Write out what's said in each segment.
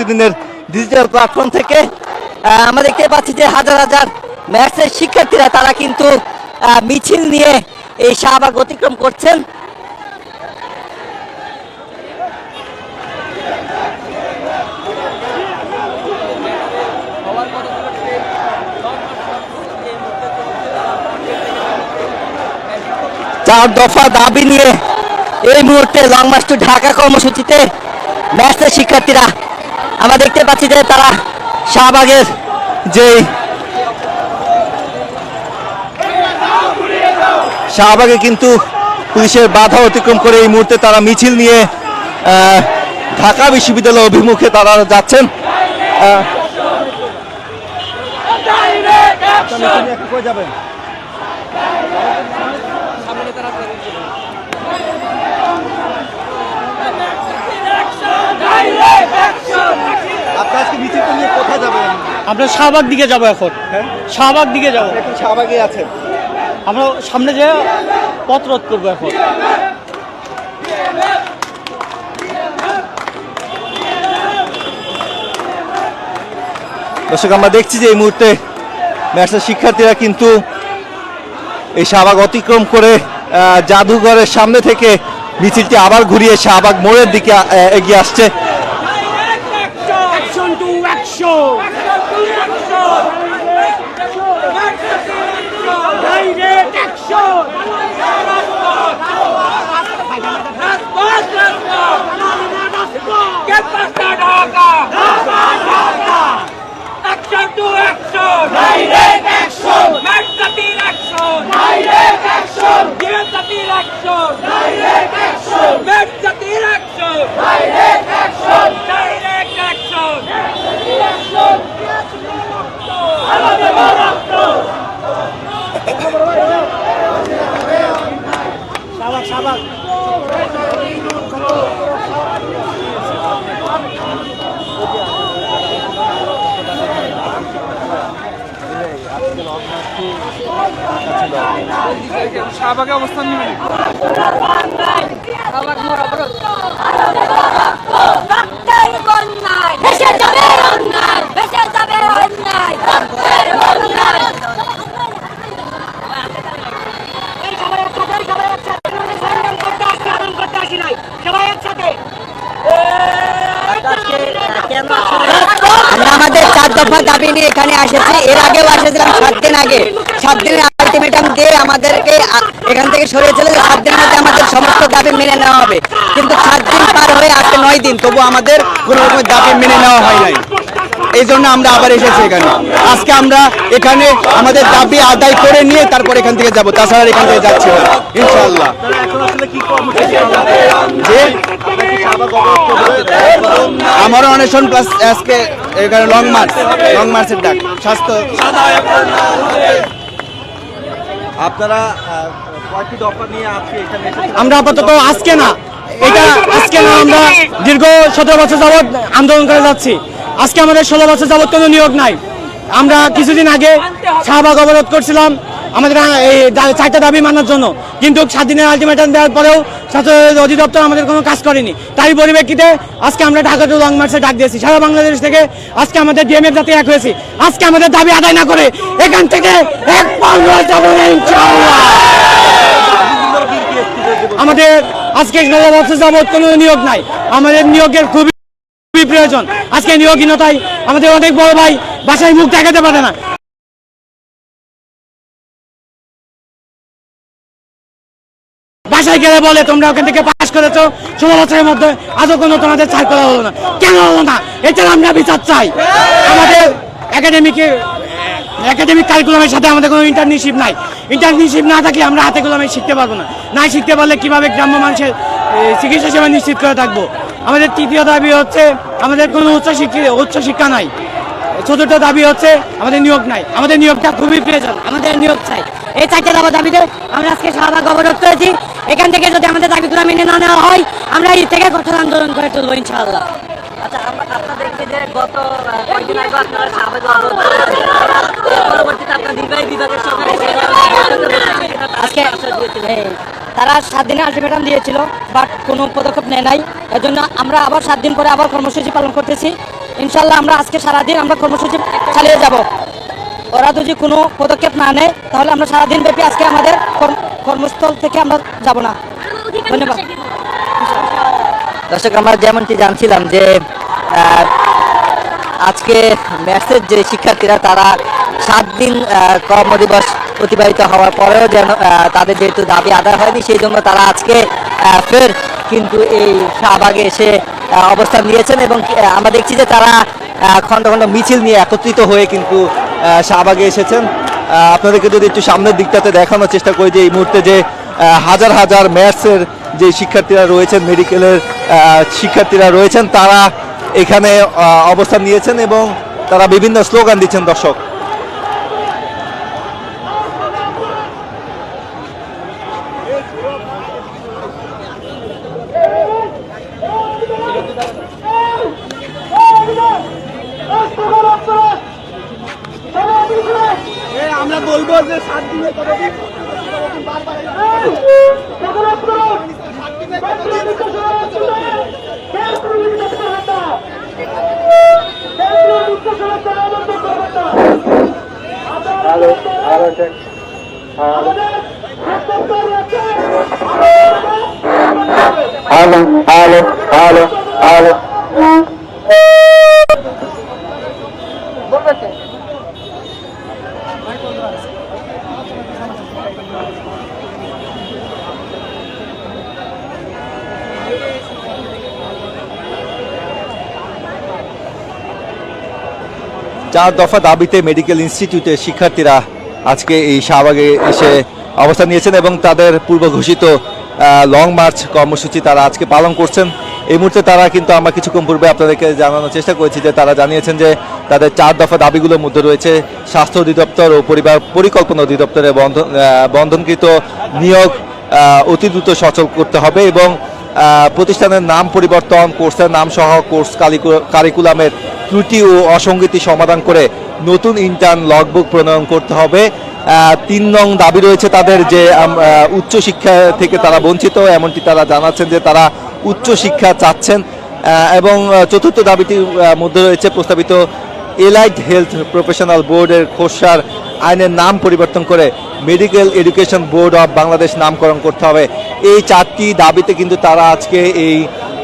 প্রতিদিনের digital platform থেকে আমরা দেখতে পাচ্ছি যে হাজার হাজার ম্যাথসের শিক্ষার্থীরা তারা কিন্তু মিছিল নিয়ে এই শাহবাগ অতিক্রম করছেন। চার দফা দাবি নিয়ে এই মুহূর্তে লং মার্চ টু ঢাকা কর্মসূচিতে ম্যাথসের শিক্ষার্থীরা আমরা দেখতে পাচ্ছি যে তারা শাহবাগের যে শাহবাগে কিন্তু পুলিশের বাধা অতিক্রম করে এই মুহূর্তে তারা মিছিল নিয়ে ঢাকা বিশ্ববিদ্যালয় অভিমুখে তারা যাচ্ছেন আপনার আজকে মিছিলটা নিয়ে কোথায় যাবেন আমরা শাহবাগ দিকে যাব এখন। হ্যাঁ? শাহবাগ দিকে যাব। শাহবাগে আছেন। আমরা সামনে যে পথ রোধ করব এখন। দর্শক আমরা দেখছি যে এই মুহূর্তে ম্যাচের শিক্ষার্থীরা কিন্তু এই শাহবাগ অতিক্রম করে আহ, জাদুঘরের সামনে থেকে মিছিলটি আবার ঘুরিয়ে শাহবাগ মোড়ের দিকে এগিয়ে আসছে action to action direct action Action to action! Direct action! Match the team action! Direct action! Give the team action! Direct action! Match the team action! Direct action! Direct action! আমাদের রক্ত শাহবাগ শাহবাগ শাহবাগে অবস্থান নেবেন রক্তের বন্যায় ভেসে যাবে অন্যায় ভেসে যাবে অন্যায় রক্তের বন্যায় এই সবাই একসাথে এই সবাই একসাথে সংগ্রাম করতে আসছি আন্দোলন করতে আসি নাই সবাই একসাথে আমরা আমাদের চার দফা দাবি নিয়ে এখানে এসেছি এর আগেও এসেছিলাম সাত দিন আগে। সাত দিনের আলটিমেটাম দিয়ে আমাদেরকে এখান থেকে সরিয়ে চলে সাত দিনের মধ্যে আমাদের সমস্ত দাবি মেনে নেওয়া হবে। কিন্তু সাত দিন পার হয়ে আজকে নয় দিন, তবু আমাদের কোনো রকমের দাবি মেনে নেওয়া হয় নাই। এই জন্য আমরা আবার এসেছি এখানে। আজকে আমরা এখানে আমাদের দাবি আদায় করে নিয়ে তারপর এখান থেকে যাব। তাছাড়া এখান থেকে যাচ্ছি না, ইনশাআল্লাহ। আমারও অনেশন প্লাস আজকে এখানে লং মার্চ, লং মার্চের ডাক। স্বাস্থ্য আপনারা কয়টি দফা নিয়ে আজকে এখানে আমরা আপাতত আজকে না এটা আজকে না আমরা দীর্ঘ সতেরো বছর যাবৎ আন্দোলন করে যাচ্ছি। আজকে আমাদের ষোলো বছর যাবৎ কোনো নিয়োগ নাই। আমরা কিছুদিন আগে শাহবাগ অবরোধ করছিলাম। আমাদের আহ, এই চারটা দাবি মানার জন্য। কিন্তু সাত দিনের আলটিমেটাম দেওয়ার পরেও ছাত্র অধিদপ্তর আমাদের কোনো কাজ করেনি। তারই পরিপ্রেক্ষিতে আজকে আমরা ঢাকা টু লং মার্চে ডাক দিয়েছি। সারা বাংলাদেশ থেকে আজকে আমাদের ডিএমএফ জাতি এক হয়েছি। আজকে আমাদের দাবি আদায় না করে এখান থেকে এক আমাদের আজকে যাবৎ কোনো নিয়োগ নাই। আমাদের নিয়োগের খুবই খুবই প্রয়োজন। আজকে নিয়োগহীনতায় আমাদের অনেক বড় ভাই বাসায় মুখ দেখাতে পারে না। বাসায় গেলে বলে, তোমরা ওখান থেকে পাস করেছ, ষোলো বছরের মধ্যে আজও কোনো তোমাদের করা হলো না। কেন হলো না? এটার আমরা বিচার চাই। আমাদের একাডেমিকে একাডেমিক কারিকুলামের সাথে আমাদের কোনো ইন্টার্নশিপ নাই। ইন্টার্নশিপ না থাকলে আমরা হাতে কলমে শিখতে পারব না। না শিখতে পারলে কীভাবে গ্রাম্য মানুষের চিকিৎসা সেবা নিশ্চিত করে থাকব? আমাদের তৃতীয় দাবি হচ্ছে, আমাদের কোনো উচ্চ শিক্ষা উচ্চ শিক্ষা নাই। চতুর্থ দাবি হচ্ছে, আমাদের নিয়োগ নাই। আমাদের নিয়োগটা খুবই প্রয়োজন, আমাদের নিয়োগ চাই। এই চারটে দাবা দাবিতে আমরা আজকে শাহবাগ অবরোধ করেছি। এখান থেকে যদি আমাদের দাবিগুলো মেনে না নেওয়া হয়, আমরা এই থেকে কঠোর আন্দোলন করে তুলবো ইনশাআল্লাহ। আচ্ছা হ্যাঁ, তারা সাত দিনের আলটিমেটাম দিয়েছিল বাট কোনো পদক্ষেপ নেয় নাই। এজন্য আমরা আবার সাত দিন পরে আবার কর্মসূচি পালন করতেছি। ইনশাল্লাহ আমরা আজকে সারাদিন আমরা কর্মসূচি চালিয়ে যাব। ওরা যদি কোনো পদক্ষেপ না নেয় তাহলে আমরা সারাদিন ব্যাপী আজকে আমাদের কর্মস্থল থেকে আমরা যাব না। ধন্যবাদ। দর্শক, আমরা যেমনটি জানছিলাম যে আজকে ম্যাথসের যে শিক্ষার্থীরা, তারা সাত দিন কর্মদিবস অতিবাহিত হওয়ার পরেও যেন তাদের যেহেতু দাবি আদায় হয়নি, সেই জন্য তারা আজকে ফের কিন্তু এই শাহবাগে এসে অবস্থান নিয়েছেন এবং আমরা দেখছি যে তারা খণ্ড খণ্ড মিছিল নিয়ে একত্রিত হয়ে কিন্তু শাহবাগে এসেছেন। আপনাদেরকে যদি একটু সামনের দিকটাতে দেখানোর চেষ্টা করি যে এই মুহূর্তে যে হাজার হাজার ম্যাথসের যে শিক্ষার্থীরা রয়েছেন, মেডিকেলের শিক্ষার্থীরা রয়েছেন, তারা এখানে অবস্থান নিয়েছেন এবং তারা বিভিন্ন স্লোগান দিচ্ছেন দর্শক। Halo, halo, halo. চার দফা দাবিতে মেডিকেল ইনস্টিটিউটের শিক্ষার্থীরা আজকে এই শাহবাগে এসে অবস্থান নিয়েছেন এবং তাদের পূর্ব ঘোষিত লং মার্চ কর্মসূচি তারা আজকে পালন করছেন। এই মুহূর্তে তারা কিন্তু আমরা কিছুক্ষণ পূর্বে আপনাদেরকে জানানোর চেষ্টা করেছি যে তারা জানিয়েছেন যে তাদের চার দফা দাবিগুলোর মধ্যে রয়েছে স্বাস্থ্য অধিদপ্তর ও পরিবার পরিকল্পনা অধিদপ্তরের বন্ধন বন্ধনকৃত নিয়োগ অতি দ্রুত সচল করতে হবে এবং প্রতিষ্ঠানের নাম পরিবর্তন, কোর্সের নাম সহ কোর্স কারিকুলামের ত্রুটি ও অসঙ্গতি সমাধান করে নতুন ইন্টার্ন লগবুক প্রণয়ন করতে হবে। তিন নং দাবি রয়েছে তাদের যে উচ্চশিক্ষা থেকে তারা বঞ্চিত, এমনটি তারা জানাচ্ছেন যে তারা উচ্চ শিক্ষা চাচ্ছেন। এবং চতুর্থ দাবিটির মধ্যে রয়েছে প্রস্তাবিত এলাইট হেলথ প্রফেশনাল বোর্ডের খোসার আইনের নাম পরিবর্তন করে medical education board of Bangladesh নামকরণ করতে হবে। এই চারটি দাবিতে কিন্তু তারা আজকে এই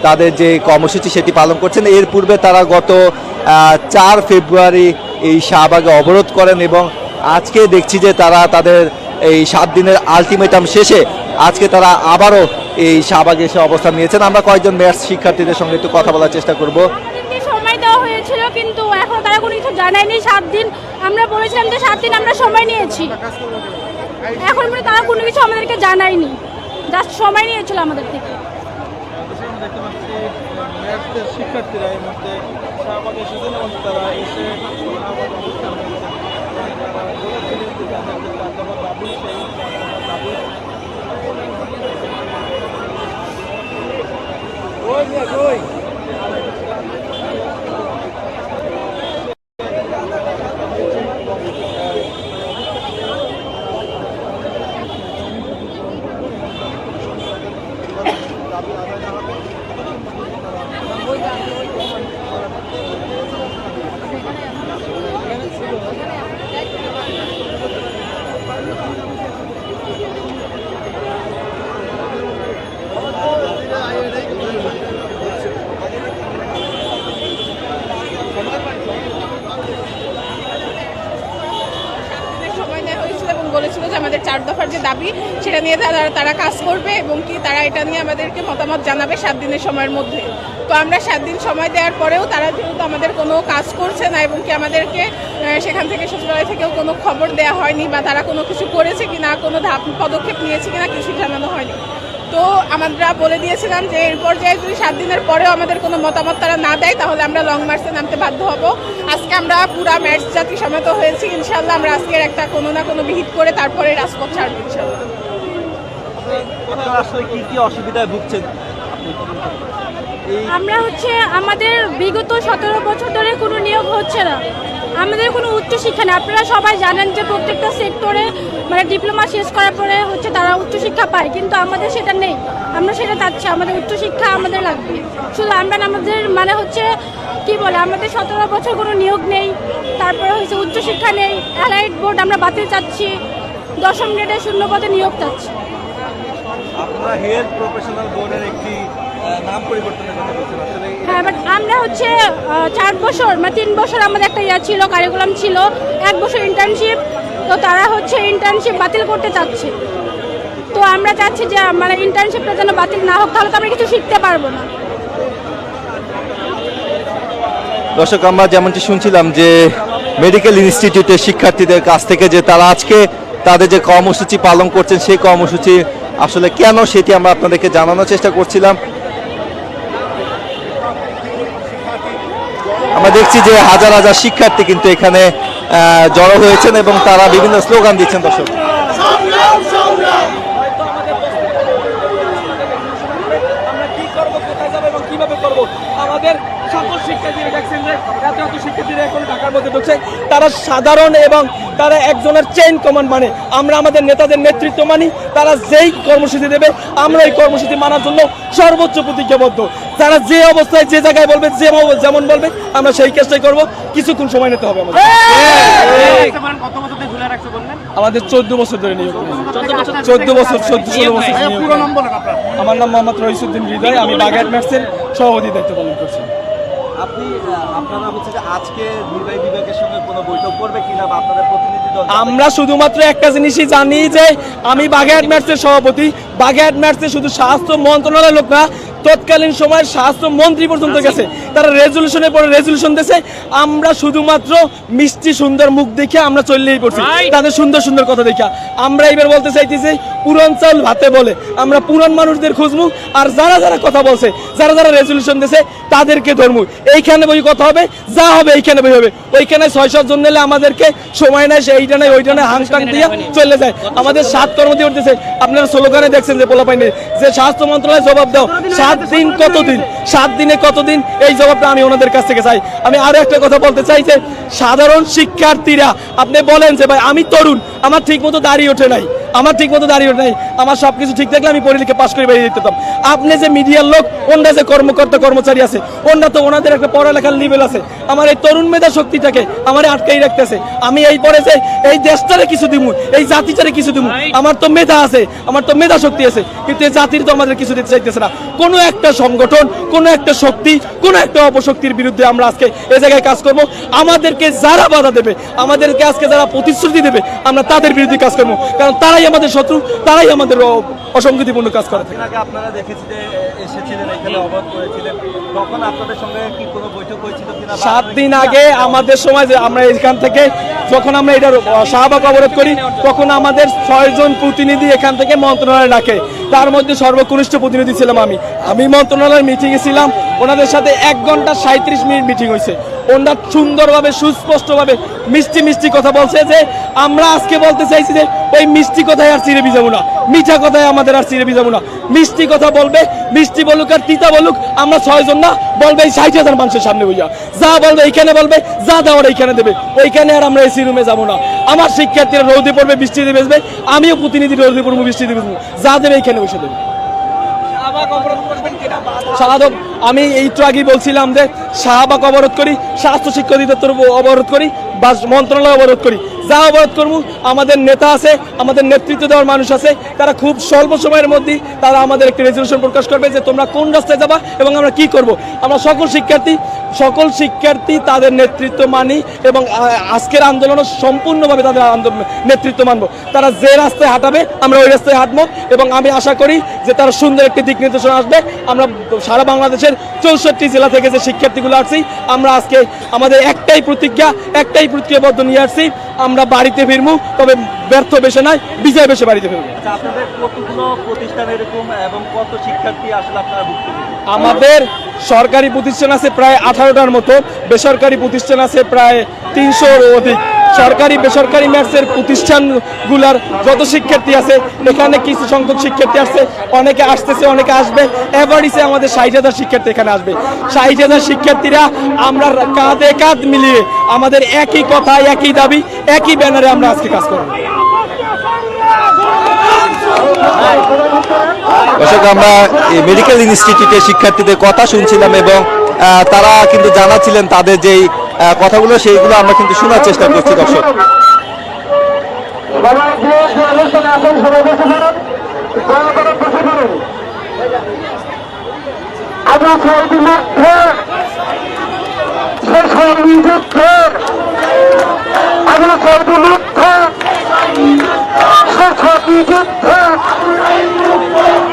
তাদের যে কর্মসূচি সেটি পালন করছেন। এর পূর্বে তারা গত চার ফেব্রুয়ারি এই শাহবাগে অবরোধ করেন এবং আজকে দেখছি যে তারা তাদের এই সাত দিনের আলটিমেটাম শেষে আজকে তারা আবারও এই শাহবাগে এসে অবস্থান নিয়েছেন। আমরা কয়েকজন ম্যাথস শিক্ষার্থীদের সঙ্গে একটু কথা বলার চেষ্টা করব। সময় দেওয়া হয়েছিল কিন্তু এখন তারা কোনো কিছু জানায়নি। সাত দিন আমরা বলেছিলাম যে সাত দিন আমরা সময় নিয়েছি। এখন তারা কোনো কিছু আমাদেরকে জানায়নি। জাস্ট সময় নিয়েছিল আমাদের থেকে। শিক্ষার্থীরা এই মুহূর্তে শাহবাগে এসেছেন এবং তারা এসে শাহবাগ অবস্থান করেছেন। তারা বলেছিলেন যে তাদের যে চার দফা দাবি সেই চার দফা দাবি ওই দেখ, ওই। দিনের সময় দেওয়া হয়েছিল এবং বলেছিল যে আমাদের চার দফার যে দাবি সেটা নিয়ে তারা তারা কাজ করবে এবং কি তারা এটা নিয়ে আমাদেরকে মতামত জানাবে সাত দিনের সময়ের মধ্যে। তো আমরা সাত দিন সময় দেওয়ার পরেও তারা যেহেতু আমাদের কোনো কাজ করছে না এবং কি আমাদেরকে সেখান থেকে সচিবালয় থেকেও কোনো খবর দেওয়া হয়নি বা তারা কোনো কিছু করেছে কি না, কোনো ধাপ পদক্ষেপ নিয়েছে কি না কিছু জানানো হয়নি। তো আমরা বলে দিয়েছিলাম যে এর পর্যায়ে যদি সাত দিনের পরেও আমাদের কোনো মতামত তারা না দেয়, তাহলে আমরা লং মার্চে নামতে বাধ্য হব। আজকে আমরা পুরা ম্যাচ জাতি সমেত হয়েছি ইনশাল্লাহ আমরা আজকের একটা কোনো না কোনো বিহিত করে তারপরে রাজপথ ছাড়বো ইনশাল্লাহ আপনারা আসলে কি কি অসুবিধায় ভুগছেন? আমরা হচ্ছে আমাদের বিগত সতেরো বছর ধরে কোনো নিয়োগ হচ্ছে না। আমাদের কোনো উচ্চ শিক্ষা নেই। আপনারা সবাই জানেন যে প্রত্যেকটা সেক্টরে মানে ডিপ্লোমা শেষ করার পরে হচ্ছে তারা উচ্চশিক্ষা পায়, কিন্তু আমাদের সেটা নেই। আমরা সেটা চাচ্ছি, আমাদের উচ্চশিক্ষা আমাদের লাগবে। শুধু আমরা আমাদের মানে হচ্ছে কি বলে, আমাদের সতেরো বছর কোনো নিয়োগ নেই, তারপরে হচ্ছে উচ্চশিক্ষা নেই, অ্যালাইড বোর্ড আমরা বাতিল চাচ্ছি, দশম গ্রেডে শূন্য পদে নিয়োগ চাচ্ছি। আপনারা হেলথ প্রফেশনাল বোর্ডের একটি নাম পরিবর্তনের কথা আসলে হ্যাঁ বাট আমরা হচ্ছে চার বছর মানে তিন বছর আমাদের একটা ইয়া ছিল কারিকুলাম ছিল এক বছর ইন্টার্নশিপ তো তারা হচ্ছে ইন্টার্নশিপ বাতিল করতে চাচ্ছে। তো আমরা চাচ্ছি যে মানে ইন্টার্নশিপটা যেন বাতিল না হোক তাহলে তো আমরা কিছু শিখতে পারব না। দর্শক আমরা যেমনটি শুনছিলাম যে মেডিকেল ইনস্টিটিউটের শিক্ষার্থীদের কাছ থেকে যে তারা আজকে তাদের যে কর্মসূচি পালন করছেন সেই কর্মসূচি আসলে কেন সেটি আমরা আপনাদেরকে জানানোর চেষ্টা করছিলাম। আমরা দেখছি যে হাজার হাজার শিক্ষার্থী কিন্তু এখানে জড়ো হয়েছেন এবং তারা বিভিন্ন স্লোগান দিচ্ছেন, দর্শক। আমাদের সকল তারা সাধারণ এবং তারা একজনের চেইন কমান্ড মানে। আমরা আমাদের নেতাদের নেতৃত্ব মানি, তারা যেই কর্মসূচি দেবে, আমরা এই কর্মসূচি মানার জন্য সর্বোচ্চ প্রতিজ্ঞাবদ্ধ। তারা যে অবস্থায়, যে জায়গায় বলবে, যে যেমন বলবে, আমরা সেই চেষ্টাই করব। কিছুক্ষণ সময় নিতে হবে আমাদের। আমাদের চোদ্দ বছর ধরে নিয়োগ চোদ্দ বছর, চোদ্দ ষোলো বছর আমার নাম মোহাম্মদ রহিসুদ্দিন হৃদয়, আমি বাগেট ম্যাটসের সভাপতি দায়িত্ব পালন করছি। আপনি আপনারা হচ্ছে যে আজকে নির্বাহী বিভাগের সঙ্গে কোনো বৈঠক করবে কিনা বা আপনাদের প্রতিনিধি দল আমরা শুধুমাত্র একটা জিনিসই জানি যে আমি বাগেরহাট ম্যাটসের সভাপতি। বাগেরহাট ম্যাটসে শুধু স্বাস্থ্য মন্ত্রণালয়ের লোক না তৎকালীন সময় স্বাস্থ্য মন্ত্রী পর্যন্ত গেছে। তারা রেজলিউশনের পরে রেজলিউশন দিয়েছে আমরা শুধুমাত্র মিষ্টি সুন্দর মুখ দেখে আমরা চললেই পড়ছি। তাদের সুন্দর সুন্দর কথা দেখা আমরা এবার বলতে চাইতেছি পুরান চাল ভাতে বলে। আমরা পুরান মানুষদের খুঁজবো আর যারা যারা কথা বলছে যারা যারা রেজলিউশন দিয়েছে তাদেরকে ধরবো। এইখানে বই কথা হবে যা হবে এইখানে বই হবে। ওইখানে ছয় জন নিলে আমাদেরকে সময় নেয় এইটা নেই ওইটা নেই হাংটাং দিয়ে চলে যায়। আমাদের সাত কর্মদি উঠতেছে। আপনারা স্লোগানে দেখছেন যে পোলা পাইনি যে স্বাস্থ্য মন্ত্রণালয় জবাব দাও। সাত দিন কতদিন? সাত দিনে কতদিন? এই জবাবটা আমি ওনাদের কাছ থেকে চাই। আমি আরও একটা কথা বলতে চাই যে, সাধারণ শিক্ষার্থীরা, আপনি বলেন যে, ভাই, আমি তরুণ, আমার ঠিক মতো দাঁড়িয়ে ওঠে নাই, আমার ঠিক মতো দাঁড়িয়ে নাই, আমার সব কিছু ঠিক থাকলে আমি পরীক্ষা পাশ করে বেরিয়ে যেতাম। আপনি যে মিডিয়ার লোক, ওনরা যে কর্মকর্তা, কর্মচারী আছে, ওনরা তো ওনাদের একটা পড়ালেখার লেভেল আছে। আমার এই তরুণ মেধা শক্তিটাকে আমার আটকাই রাখতেছে। আমি এই পরে যে, এই দেশটারে কিছু দিমু, এই জাতিটারে কিছু দিমু, আমার তো মেধা আছে, আমার তো মেধা শক্তি আছে, কিন্তু এই জাতির তো আমাদের কিছু দিতে চাইতেছে না। কোনো একটা সংগঠন, কোনো একটা শক্তি, কোনো একটা অপশক্তির বিরুদ্ধে আমরা আজকে এ জায়গায় কাজ করব। আমাদেরকে যারা বাধা দেবে আমাদেরকে আজকে যারা প্রতিশ্রুতি দেবে আমরা তাদের বিরুদ্ধে কাজ করব। কারণ তারাই আমাদের শত্রু তারাই আমাদের অ- অসঙ্গতিপূর্ণ কাজ করে থাকে। আপনারা দেখেছি যে এসেছিলেন এখানে অবাধ করেছিলেন। তখন আপনাদের সঙ্গে কি কোনো বৈঠক হয়েছিল কিনা সাত দিন আগে আমাদের সময় যে আমরা এখান থেকে যখন আমরা এটার শাহবাগ অবরোধ করি তখন আমাদের ছয়জন প্রতিনিধি এখান থেকে মন্ত্রণালয়ে ডাকে। তার মধ্যে সর্বকনিষ্ঠ প্রতিনিধি ছিলাম আমি। আমি মন্ত্রণালয়ের মিটিংয়ে ছিলাম। ওনাদের সাথে এক ঘণ্টা সাঁত্রিশ মিনিট মিটিং হয়েছে ওনারা সুন্দরভাবে, সুস্পষ্টভাবে মিষ্টি মিষ্টি কথা বলছে যে, আমরা আজকে বলতে চাইছি যে, ওই মিষ্টি কথায় আর চিরে ভিজাবো না। মিঠা কথায় আমাদের আর চিরে ভিজাবো না। মিষ্টি কথা বলবে, মিষ্টি বলুক আর তিতা বলুক, আমরা ছয়জন না, বলবে এই ষাট হাজার মানুষের সামনে বইয়া যা বলবে এইখানে বলবে, যা দেওয়ার এইখানে দেবে। ওইখানে আর আমরা এসি রুমে যাব না। আমার শিক্ষার্থীরা রৌদে পড়বে, বৃষ্টি দিয়ে বেসবে আমিও প্রতিনিধি রৌদে পড়ব, বৃষ্টি দিয়ে বেসবো যা দেবে এইখানে বসে দেবে। শাহাদত আমি একটু আগেই বলছিলাম যে শাহবাগ অবরোধ করি স্বাস্থ্য শিক্ষা অধিদপ্তর অবরোধ করি বা মন্ত্রণালয় অবরোধ করি। যা অবরোধ করব, আমাদের নেতা আছে, আমাদের নেতৃত্ব দেওয়ার মানুষ আছে, তারা খুব স্বল্প সময়ের মধ্যেই তারা আমাদের একটি রেজলিউশন প্রকাশ করবে যে তোমরা কোন রাস্তায় যাবা এবং আমরা কি করব। আমরা সকল শিক্ষার্থী সকল শিক্ষার্থী তাদের নেতৃত্ব মানি এবং আজকের আন্দোলনও সম্পূর্ণভাবে তাদের নেতৃত্ব মানব। তারা যে রাস্তায় হাঁটাবে, আমরা ওই রাস্তায় হাঁটবো এবং আমি আশা করি যে তারা সুন্দর একটি দিক নির্দেশনা আসবে। আমরা সারা বাংলাদেশের চৌষট্টি জেলা থেকে যে শিক্ষার্থীগুলো আসছি, আমরা আজকে আমাদের একটাই প্রতিজ্ঞা, একটাই প্রতিজ্ঞাবদ্ধ নিয়ে আসছি আমরা বাড়িতে ফিরবো তবে ব্যর্থ বেশে নয় বিজয় বেশে বাড়িতে ফিরবো আচ্ছা, আপনাদের কতগুলো প্রতিষ্ঠান এরকম এবং কত শিক্ষার্থী আসলে আপনারা ভুক্তভোগী আমাদের সরকারি প্রতিষ্ঠান আছে প্রায় আঠারোটার মতো বেসরকারি প্রতিষ্ঠান আছে প্রায় তিনশোর অধিক। সরকারি, বেসরকারি ম্যাথসের প্রতিষ্ঠানগুলার যত শিক্ষার্থী আছে, এখানে কিছু সংখ্যক শিক্ষার্থী আসছে, অনেকে আসতেছে, অনেকে আসবে। এভারেজে আমাদের ষাট হাজার শিক্ষার্থী এখানে আসবে। ষাট হাজার শিক্ষার্থীরা আমরা কাঁধে কাঁধ মিলিয়ে আমাদের একই কথা একই দাবি, একই ব্যানারে আমরা আজকে কাজ করব। দর্শক, আমরা মেডিকেল ইনস্টিটিউটের শিক্ষার্থীদের কথা শুনছিলাম এবং তারা কিন্তু জানাচ্ছিলেন তাদের যেই কথাগুলো সেইগুলো আমরা কিন্তু শোনার চেষ্টা করছি দর্শক।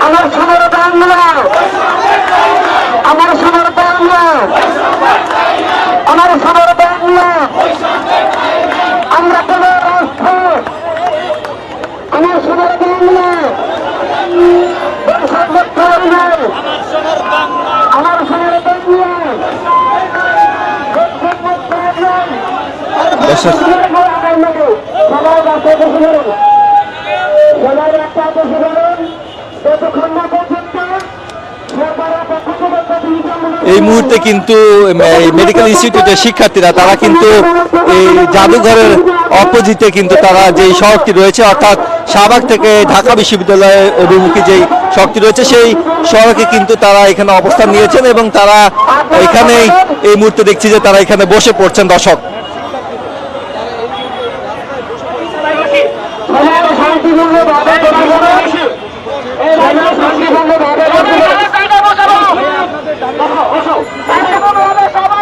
আমার সোনার বাংলা আমার সোনার বাংলা। আমার বাংলা। আমরা কোনো রাষ্ট্র আমার সোনার বাংলা। আমার সোনার বাংলা। সবাই রাস্তায় বসে পড়ুন যতক্ষণ না এই মুহূর্তে কিন্তু মেডিকেল ইনস্টিটিউটের শিক্ষার্থীরা, তারা কিন্তু এই জাদুঘরের অপোজিটে কিন্তু তারা যেই সড়কটি রয়েছে, অর্থাৎ শাহবাগ থেকে ঢাকা বিশ্ববিদ্যালয়ের অভিমুখী যেই সড়কটি রয়েছে, সেই সড়কে কিন্তু তারা এখানে অবস্থান নিয়েছেন এবং তারা এখানেই এই মুহূর্তে দেখছি যে তারা এখানে বসে পড়ছেন দর্শক সবাই শান্তিপূর্ণ ভাবে বসে পড়ুন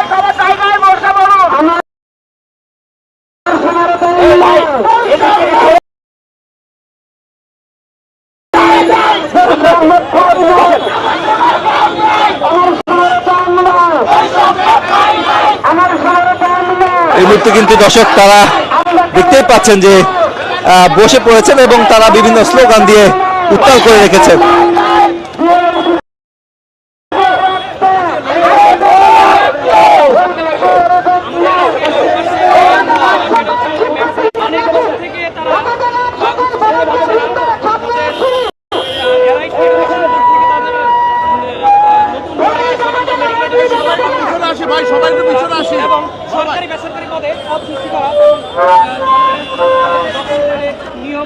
সবাই শান্তিপূর্ণ ভাবে বসে পড়ুন আমার সোনার বাংলা আমার সোনার বাংলা এই মুহূর্তে কিন্তু দর্শক, তারা দেখতেই পাচ্ছেন যে বসে পড়েছেন এবং তারা বিভিন্ন স্লোগান দিয়ে উত্তাল করে রেখেছেন সরকারি বেসরকারি পদে পদ সৃষ্টি করা নিয়োগ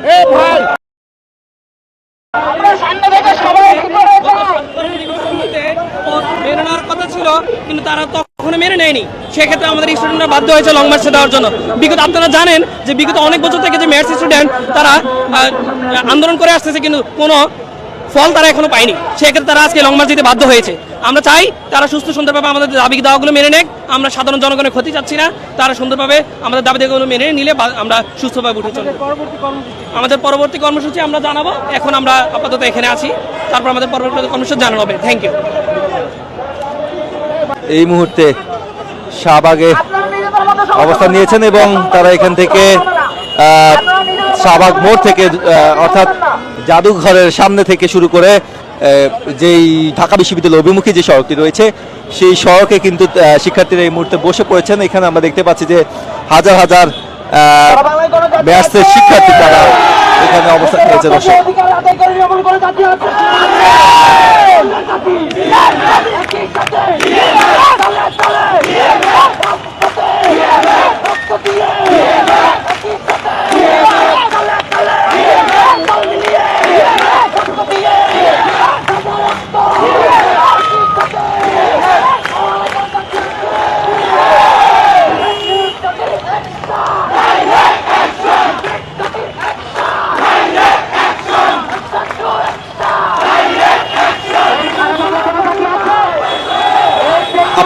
পদ মেনে নেওয়ার কথা ছিল কিন্তু তারা তখনও মেনে নেয়নি সেক্ষেত্রে স্টুডেন্টরা বাধ্য হয়েছে লং মার্চে দেওয়ার জন্য। বিগত আপনারা জানেন যে বিগত অনেক বছর থেকে যে ম্যাথস স্টুডেন্ট তারা আন্দোলন করে আসতেছে কিন্তু কোনো ফল তারা এখনও পায়নি। সেক্ষেত্রে তারা আজকে লং মার্চ দিতে বাধ্য হয়েছে। আমরা চাই তারা সুস্থ সুন্দরভাবে আমাদের দাবি দাওয়াগুলো মেনে নেক। আমরা সাধারণ জনগণের ক্ষতি চাচ্ছি না। তারা সুন্দরভাবে আমাদের দাবি দাওয়াগুলো মেনে নিলে আমরা সুস্থভাবে উঠে চলবো। আমাদের পরবর্তী কর্মসূচি আমরা জানাব। এখন আমরা আপাতত এখানে আছি। তারপর আমাদের পরবর্তী কর্মসূচি জানানো হবে। থ্যাংক ইউ এই মুহূর্তে শাহবাগে অবস্থান নিয়েছেন এবং তারা এখান থেকে শাহবাগ মোড় থেকে অর্থাৎ জাদুঘরের সামনে থেকে শুরু করে যেই ঢাকা বিশ্ববিদ্যালয় অভিমুখী যে সড়কটি রয়েছে, সেই সড়কে কিন্তু শিক্ষার্থীরা এই মুহূর্তে বসে পড়েছেন। এখানে আমরা দেখতে পাচ্ছি যে হাজার হাজার ব্যাসের শিক্ষার্থী তারা এখানে অবস্থান নিয়েছে দর্শক অধিকার আদায় করে নিয়মন করে জাতীয়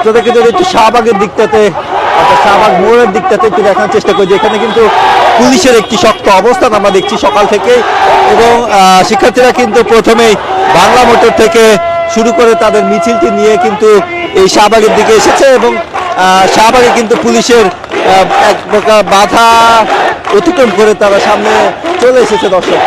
আপনাদেরকে যদি একটু শাহবাগের দিকটাতে, অর্থাৎ শাহবাগ মোড়ের দিকটাতে একটু দেখানোর চেষ্টা করি এখানে কিন্তু পুলিশের একটি শক্ত অবস্থান আমরা দেখছি সকাল থেকে এবং শিক্ষার্থীরা কিন্তু প্রথমেই বাংলা মোটর থেকে শুরু করে তাদের মিছিলটি নিয়ে কিন্তু এই শাহবাগের দিকে এসেছে এবং শাহবাগে কিন্তু পুলিশের এক প্রকার বাধা অতিক্রম করে তারা সামনে চলে এসেছে দর্শক।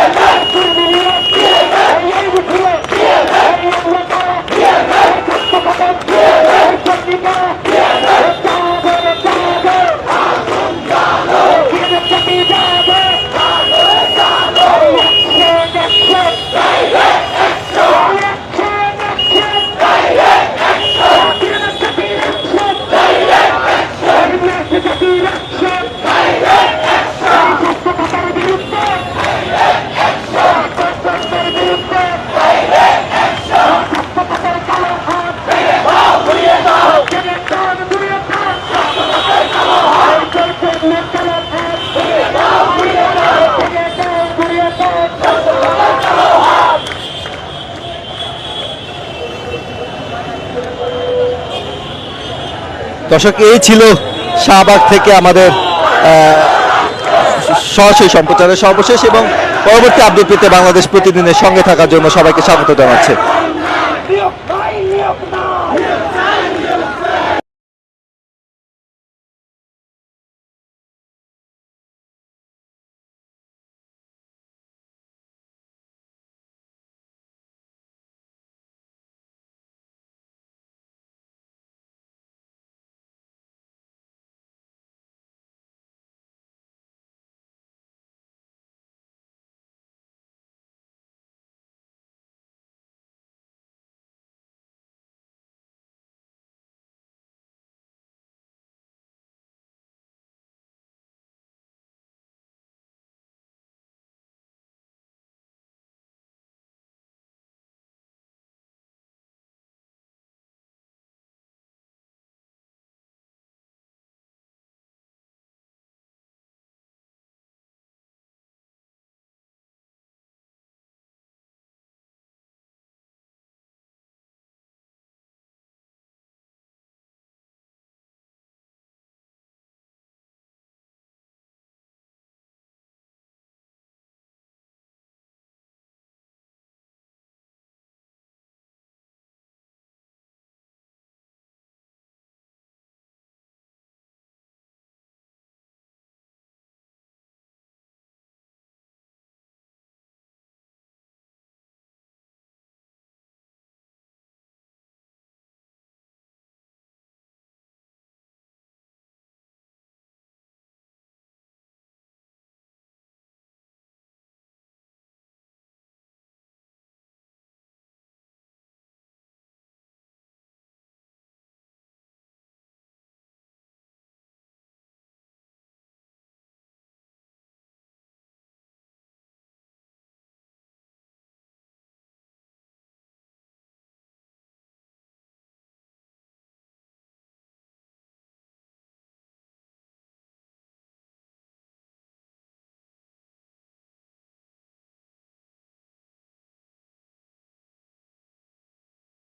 দর্শক, এই ছিল শাহবাগ থেকে আমাদের সরাসরি সম্প্রচারের সর্বশেষ এবং পরবর্তী আপডেট পেতে বাংলাদেশ প্রতিদিনের সঙ্গে থাকার জন্য সবাইকে স্বাগত জানাচ্ছে।